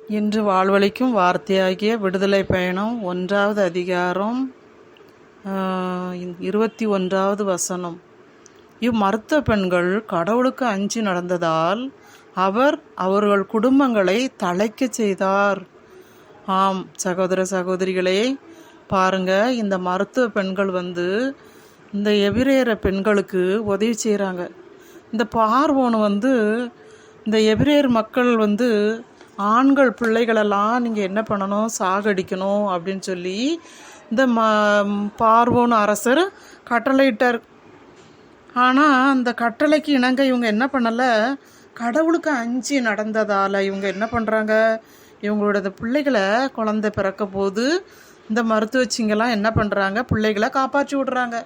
இன்று வாழ்வழிக்கும் வார்த்தையாகிய விடுதலை பயணம் ஒன்றாவது அதிகாரம் இருபத்தி ஒன்றாவது வசனம். இம்மருத்துவ பெண்கள் கடவுளுக்கு அஞ்சு நடந்ததால் அவர் அவர்கள் குடும்பங்களை தழைக்கச் செய்தார். ஆம் சகோதர சகோதரிகளே பாருங்க இந்த மருத்துவ பெண்கள் வந்து இந்த எபிரேற பெண்களுக்கு உதவி செய்கிறாங்க இந்த பார்வோன் வந்து இந்த எபிரேர் மக்கள் வந்து ஆண்கள் பிள்ளைகளெல்லாம் நீங்கள் என்ன பண்ணணும்? சாகடிக்கணும் அப்படின்னு சொல்லி இந்த ம பார்வோன் அரசர் கட்டளையிட்டார். ஆனால் அந்த கட்டளைக்கு இணங்க இவங்க என்ன பண்ணலை? கடவுளுக்கு அஞ்சு நடந்ததால் இவங்க என்ன பண்ணுறாங்க இவங்களோட இந்த பிள்ளைகளை குழந்தை பிறக்க போது இந்த மருத்துவச்சிங்கெல்லாம் என்ன பண்ணுறாங்க பிள்ளைகளை காப்பாற்றி விடுறாங்க.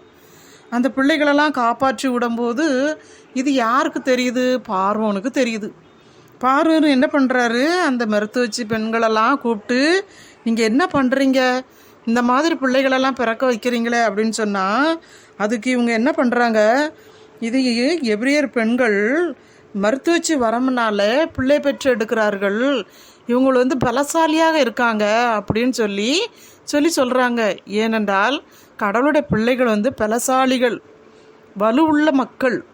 அந்த பிள்ளைகளெல்லாம் காப்பாற்றி விடும்போது இது யாருக்கு தெரியுது? பார்வோனுக்கு தெரியுது. பார்வன் என்ன பண்ணுறாரு அந்த மருத்துவச்சி பெண்களெல்லாம் கூப்பிட்டு நீங்கள் என்ன பண்ணுறீங்க இந்த மாதிரி பிள்ளைகளெல்லாம் பிறக்க வைக்கிறீங்களே அப்படின்னு சொன்னால் அதுக்கு இவங்க என்ன பண்ணுறாங்க இது எவ்ரியர் பெண்கள் மருத்துவச்சி வரமுனால பிள்ளை பெற்று எடுக்கிறார்கள். இவங்க வந்து பலசாலியாக இருக்காங்க அப்படின்னு சொல்லி சொல்லி சொல்கிறாங்க ஏனென்றால் கடவுளுடைய பிள்ளைகள் வந்து பலசாலிகள் வலுவுள்ள மக்கள்.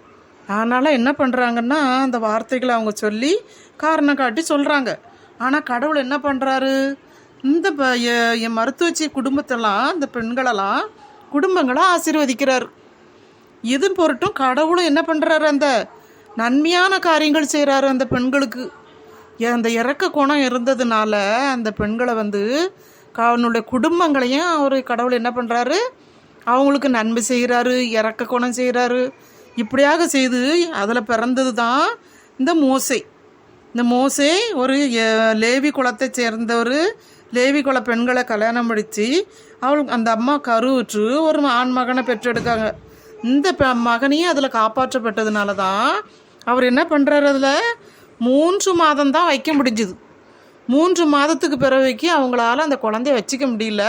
அதனால் என்ன பண்ணுறாங்கன்னா அந்த வார்த்தைகளை அவங்க சொல்லி காரணம் காட்டி சொல்கிறாங்க ஆனால் கடவுள் என்ன பண்ணுறாரு இந்த ப- எ- என் மருத்துவச்சி குடும்பத்தெல்லாம் இந்த பெண்களெல்லாம் குடும்பங்களை ஆசீர்வதிக்கிறார். இது பொருட்டும் கடவுளும் என்ன பண்ணுறாரு அந்த நன்மையான காரியங்கள் செய்கிறாரு அந்த பெண்களுக்கு. அந்த இறக்க குணம் இருந்ததுனால அந்த பெண்களை வந்து அவனுடைய குடும்பங்களையும் அவர் கடவுள் என்ன பண்ணுறாரு அவங்களுக்கு நன்மை செய்கிறாரு இறக்க குணம் செய்கிறாரு இப்படியாக செய்து அதில் பிறந்தது தான் இந்த மோசை. இந்த மோசே ஒரு லேவி குலத்தை சேர்ந்தவர் லேவி குல பெண்களை கல்யாணம் படித்து அவளுக்கு அந்த அம்மா கருவுற்று ஒரு ஆண் மகனை பெற்றெடுக்காங்க. இந்த மகனையும் அதில் காப்பாற்றப்பட்டதுனால தான் அவர் என்ன பண்ணுறாரு அதில்? மூன்று மாதம் தான் வைக்க முடிஞ்சுது. மூன்று மாதத்துக்கு பிறவைக்கு அவங்களால அந்த குழந்தைய வச்சுக்க முடியல.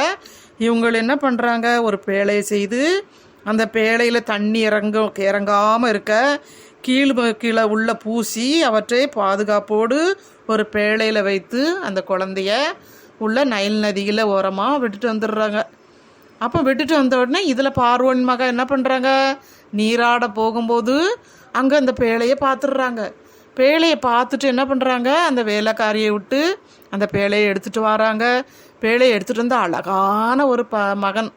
இவங்க என்ன பண்ணுறாங்க ஒரு பேழையை செய்து அந்த பேழையில் தண்ணி இறங்க இறங்காமல் இருக்க கீழ் கீழே உள்ள பூசி அவற்றை பாதுகாப்போடு ஒரு பேழையில் வைத்து அந்த குழந்தைய உள்ள நைல் நதியில் ஓரமாக விட்டுட்டு வந்துடுறாங்க. அப்போ விட்டுட்டு வந்த உடனே இதில் பார்வன் மக என்ன பண்ணுறாங்க நீராட போகும்போது அங்கே அந்த பேழையை பார்த்துடுறாங்க பேழையை பார்த்துட்டு என்ன பண்ணுறாங்க அந்த வேலைக்காரியை விட்டு அந்த பேழையை எடுத்துகிட்டு வராங்க. பேழையை எடுத்துகிட்டு வந்து அழகான ஒரு ப மகன்.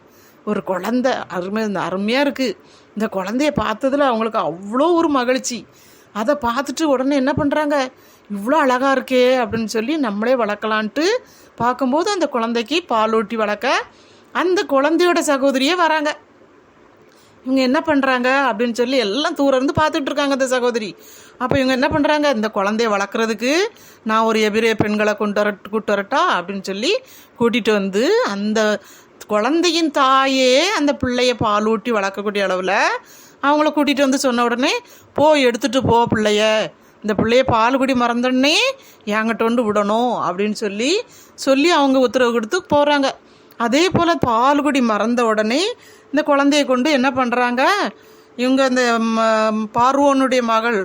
ஒரு குழந்தை அருமை அருமையாக இருக்குது இந்த குழந்தைய பார்த்ததுல அவங்களுக்கு அவ்வளோ ஒரு மகிழ்ச்சி. அதை பார்த்துட்டு உடனே என்ன பண்ணுறாங்க இவ்வளோ அழகாக இருக்கே அப்படின்னு சொல்லி நம்மளே வளர்க்கலான்ட்டு பார்க்கும்போது அந்த குழந்தைக்கு பால் ஊட்டி வளர்க்க அந்த குழந்தையோட சகோதரியே வராங்க. இவங்க என்ன பண்ணுறாங்க அப்படின்னு சொல்லி எல்லாம் தூரம் இருந்து பார்த்துட்டு இருக்காங்க அந்த சகோதரி. அப்போ இவங்க என்ன பண்ணுறாங்க இந்த குழந்தைய வளர்க்குறதுக்கு நான் ஒரு எபிரே பெண்களை கொண்டு வர கூட்டு வரட்டா அப்படின்னு சொல்லி கூட்டிகிட்டு வந்து அந்த குழந்தையின் தாயே அந்த பிள்ளைய பாலூட்டி வளர்க்கக்கூடிய அளவில் அவங்கள கூட்டிகிட்டு வந்து சொன்ன உடனே போ எடுத்துகிட்டு போ பிள்ளைய. இந்த பிள்ளைய பால் குடி மறந்தோடனே என்கிட்ட வந்து விடணும் அப்படின்னு சொல்லி சொல்லி அவங்க உத்தரவு கொடுத்து போகிறாங்க அதே போல் பால்குடி மறந்த உடனே இந்த குழந்தைய கொண்டு என்ன பண்ணுறாங்க இவங்க இந்த ம, பார்வோனுடைய மகள்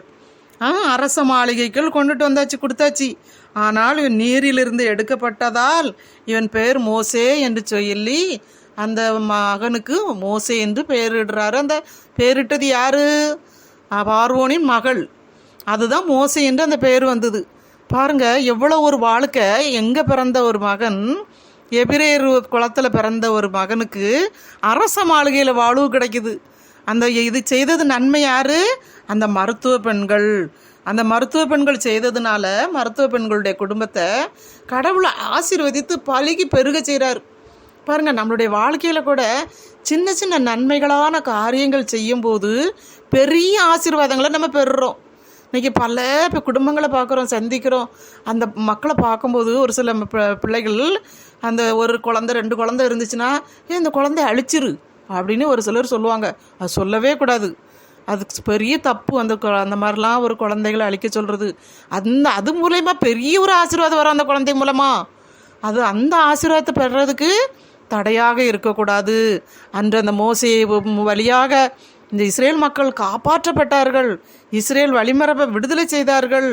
ஆ, அரச மாளிகைக்குள் கொண்டுட்டு வந்தாச்சு கொடுத்தாச்சு. ஆனால் இவன் நீரிலிருந்து எடுக்கப்பட்டதால் இவன் பெயர் மோசே என்று சொல்லி அந்த மகனுக்கு மோசே என்று பெயரிடுறாரு அந்த பெயரிட்டது யாரு? பார்வோனின் மகள். அதுதான் மோசே என்று அந்த பெயர் வந்தது. பாருங்க எவ்வளோ ஒரு வாழ்க்கை. எங்கே பிறந்த ஒரு மகன்? எபிரேர் குளத்தில் பிறந்த ஒரு மகனுக்கு அரச மாளிகையில் வாழ்வு கிடைக்குது. அந்த இது செய்தது நன்மை யாரு? அந்த மருத்துவ பெண்கள். அந்த மருத்துவ பெண்கள் செய்ததுனால மருத்துவ பெண்களுடைய குடும்பத்தை கடவுளை ஆசீர்வதித்து பழுகி பெருக செய்கிறார் பாருங்க நம்மளுடைய வாழ்க்கையில் கூட சின்ன சின்ன நன்மைகளான காரியங்கள் செய்யும்போது பெரிய ஆசீர்வாதங்களை நம்ம பெறுறோம். இன்றைக்கி பல இப்போ குடும்பங்களை பார்க்குறோம் சந்திக்கிறோம். அந்த மக்களை பார்க்கும்போது ஒரு சில பிள்ளைகள் அந்த ஒரு குழந்தை ரெண்டு குழந்தை இருந்துச்சுன்னா ஏன் இந்த குழந்தைய அழிச்சிரு. அப்படின்னு ஒரு சிலர் சொல்லுவாங்க. அது சொல்லவே கூடாது. அது பெரிய தப்பு அந்த அந்த மாதிரிலாம் ஒரு குழந்தைகளை அழிக்க சொல்கிறது அந்த அது மூலயமா பெரிய ஒரு ஆசீர்வாதம் வரும் அந்த குழந்தை மூலமாக அது அந்த ஆசீர்வாதத்தை பெறுறதுக்கு தடையாக இருக்கக்கூடாது. அன்று அந்த மோசை வழியாக இந்த இஸ்ரேல் மக்கள் காப்பாற்றப்பட்டார்கள். இஸ்ரேல் வழிமரபை விடுதலை செய்தார்கள்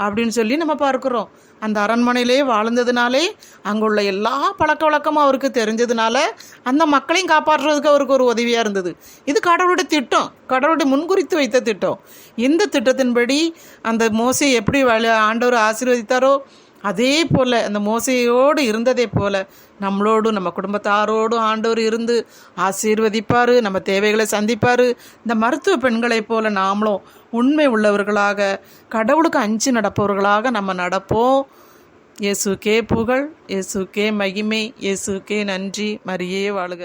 அப்படின்னு சொல்லி நம்ம பார்க்குறோம். அந்த அரண்மனையிலே வாழ்ந்ததுனாலே அங்குள்ள எல்லா பழக்க வழக்கமும் அவருக்கு தெரிஞ்சதுனால அந்த மக்களையும் காப்பாற்றுறதுக்கு அவருக்கு ஒரு உதவியாக இருந்தது. இது கடவுளுடைய திட்டம். கடவுளுடைய முன்குறித்து வைத்த திட்டம். இந்த திட்டத்தின்படி அந்த மோசையை எப்படி வழி ஆண்டவர் ஆசீர்வதித்தாரோ அதே போல் அந்த மோசையோடு இருந்ததே போல் நம்மளோடும் நம்ம குடும்பத்தாரோடும் ஆண்டவர் இருந்து ஆசீர்வதிப்பார் நம்ம தேவைகளை சந்திப்பார். இந்த மருத்துவ பெண்களைப் போல் நாமளும் உண்மை உள்ளவர்களாக கடவுளுக்கு அஞ்சு நடப்பவர்களாக நம்ம நடப்போம். இயேசுக்கே புகழ் இயேசுக்கே மகிமை இயேசுக்கே நன்றி மரியே வாழுக.